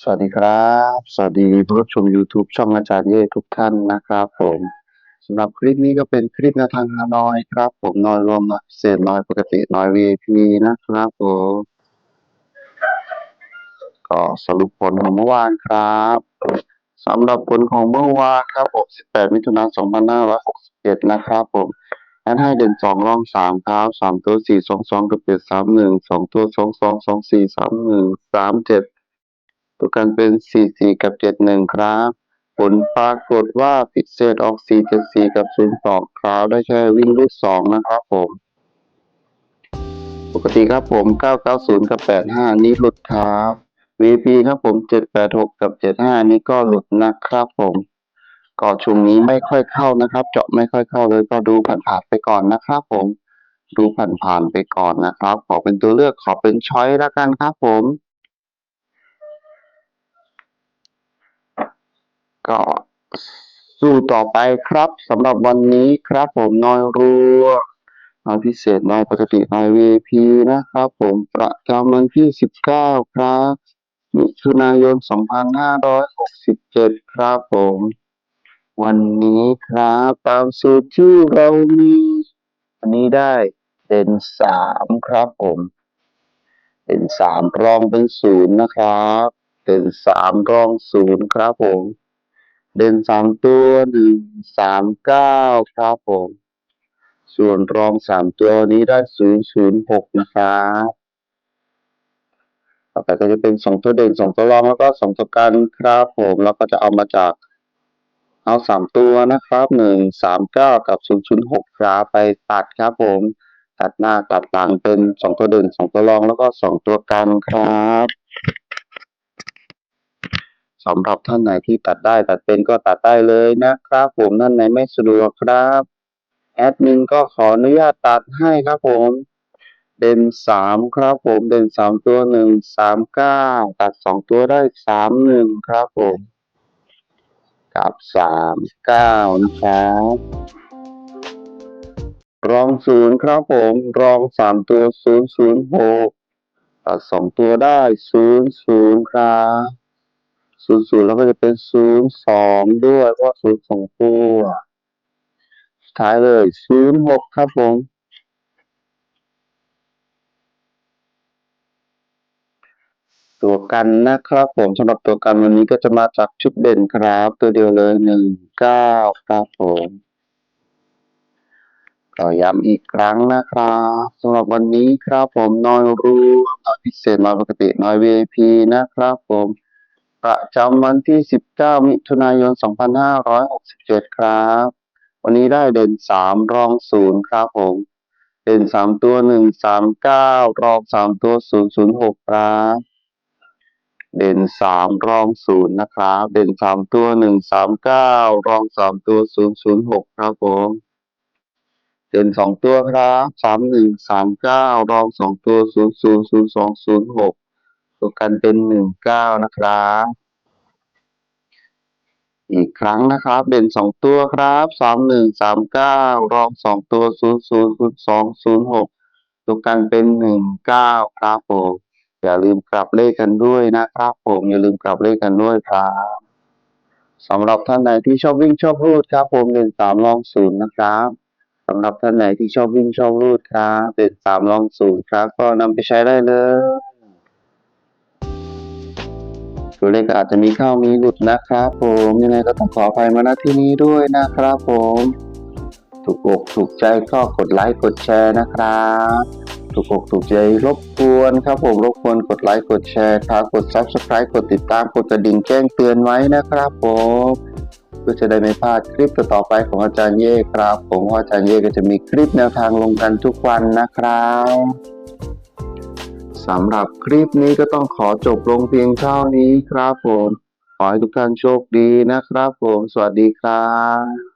สวัสดีครับ สวัสดีผู้รับชม YouTube ช่องอาจารย์เย่ทุกท่านนะครับผมสำหรับคลิปนี้ก็เป็นคลิปแนวทางฮานอยครับ ผมนอยรวมนอยพิเศษนอยปกตินอย VIP นะครับผมก็สรุปผลของเมื่อวานครับสำหรับผลของเมื่อวานครับผม18 มิถุนายน2567 นะครับผมแอนให้เด่นสองร่องสามครับสามตัวสี่สองสองกับเจ็ดสามหนึ่งสองตัวสองสองสองสี่สามหนึ่งสามเจ็ด ตัวกันเป็น 44 กับ 71 ครับ ผลปรากฏว่าพิเศษออก 474 กับ 02 ครับ ได้แค่วิ่งรูด2นะครับผม ปกติครับผม 990 กับ 85 นี้หลุดครับ VP ครับผม 786 กับ 75 นี้ก็หลุดนะครับผมก็ช่วงนี้ไม่ค่อยเข้านะครับ เจาะไม่ค่อยเข้าเลยก็ดูผ่านๆไปก่อนนะครับผม ดูผ่านๆไปก่อนนะครับ ขอเป็นตัวเลือกขอเป็นช้อยล้วกันครับผม ก็สู้ต่อไปครับสำหรับวันนี้ครับผมน้อยรัวน้อยพิเศษน้อยปกติน้อย VIP นะครับผมประจำวันที่ 19 ครับมิถุนายน 2567 ครับผม วันนี้ครับ ตามสูตรที่เรามีวันนี้ได้เด่นสามครับผมเด่นสามรองเป็นศูนย์นะครับเด่นสามรองศูนย์ครับผม ด่นสามตัวหนึ่งสามเก้าครับผม ส่วนรองสามตัวนี้ได้ศูนย์ศูนย์หกนะครับต่อไปก็จะเป็นสองตัวเด่นสองตัวรองแล้วก็สองตัวกันครับผมแล้วก็จะเอามาจาก เอาสามตัวนะครับหนึ่งสามเก้ากับศูนย์ศูนย์หกครับไปตัดครับผม ตัดหน้าตัดหลังเป็นสองตัวเด่นสองตัวรองแล้วก็สองตัวกันครับ สำหรับท่านไหนที่ตัดได้ตัดเป็นก็ตัดได้เลยนะครับผมท่านไหนไม่สะดวกครับแอดมินก็ขออนุญาตตัดให้ครับผมเด่นสามครับผมเด่นสามตัวหนึ่งสามเก้าตัดสองตัวได้สามหนึ่งครับผมกับสามเก้านะครับรองศูนย์ครับผมรองสามตัวศูนย์ศูนย์หกตัดสองตัวได้ศูนย์ศูนย์ครับ ศูนย์ศูนย์แล้วก็จะเป็นศูนย์สองด้วยเพราะศูนย์สองตัวสุดท้ายเลยศูนย์หกครับผมตัวกันนะครับผมสำหรับตัวกันวันนี้ก็จะมาจากชุดเด่นครับ ตัวเดียวเลยหนึ่งเก้าครับผมก็ย้ำอีกครั้งนะครับสำหรับวันนี้ครับผมน้อยรู้น้อยพิเศษน้อยปกติน้อย VIP นะครับผม ประจำวันที่ 19 มิถุนายน 2567 ครับ วันนี้ได้เด่น 3 รอง 0 ครับผม เด่น 3 ตัว 1 3 9 รอง 3 ตัว 006 ครับ เด่น 3 รอง 0 นะครับ เด่น 3 ตัว 1 3 9 รอง 3 ตัว 006 ครับผม เด่น 2 ตัวครับ 3 1 3 9 รอง 2 ตัว 0 0 0 2 0 6 ตัวกันเป็น1 9นะครับ อีกครั้งนะครับเด่น2ตัวครับ3 1 3 9รอง2ตัว0 0 0 2 0 6ตัวกันเป็น1 9ครับผมอย่าลืมกลับเลขกันด้วยนะครับผมอย่าลืมกลับเลขกันด้วยครับสำหรับท่านไหนที่ชอบวิ่งชอบรูดครับผมเด่นสามรองศูนย์นะครับสำหรับท่านไหนที่ชอบวิ่งชอบรูดครับเด่นสามรองศูนย์ครับ ก็นำไปใช้ได้เลย ตัวเลขอาจจะมีเข้ามีหลุดนะครับผมยังไงก็ต้องขออภัยมาณที่นี้ด้วยนะครับผมถูกอกถูกใจก็กดไลค์กดแชร์นะครับถูกอกถูกใจรบกวนครับผมรบกวนกดไลค์กดแชร์ครับกด subscribe กดติดตามกดกระดิ่งแจ้งเตือนไว้นะครับผมเพื่อจะได้ไม่พลาดคลิปต่อไปของอาจารย์เย่ครับ ผมว่าอาจารย์เย่ก็จะมีคลิปแนวทางลงกันทุกวันนะครับ สำหรับคลิปนี้ก็ต้องขอจบลงเพียงเท่านี้ครับผม ขอให้ทุกท่านโชคดีนะครับผม สวัสดีครับ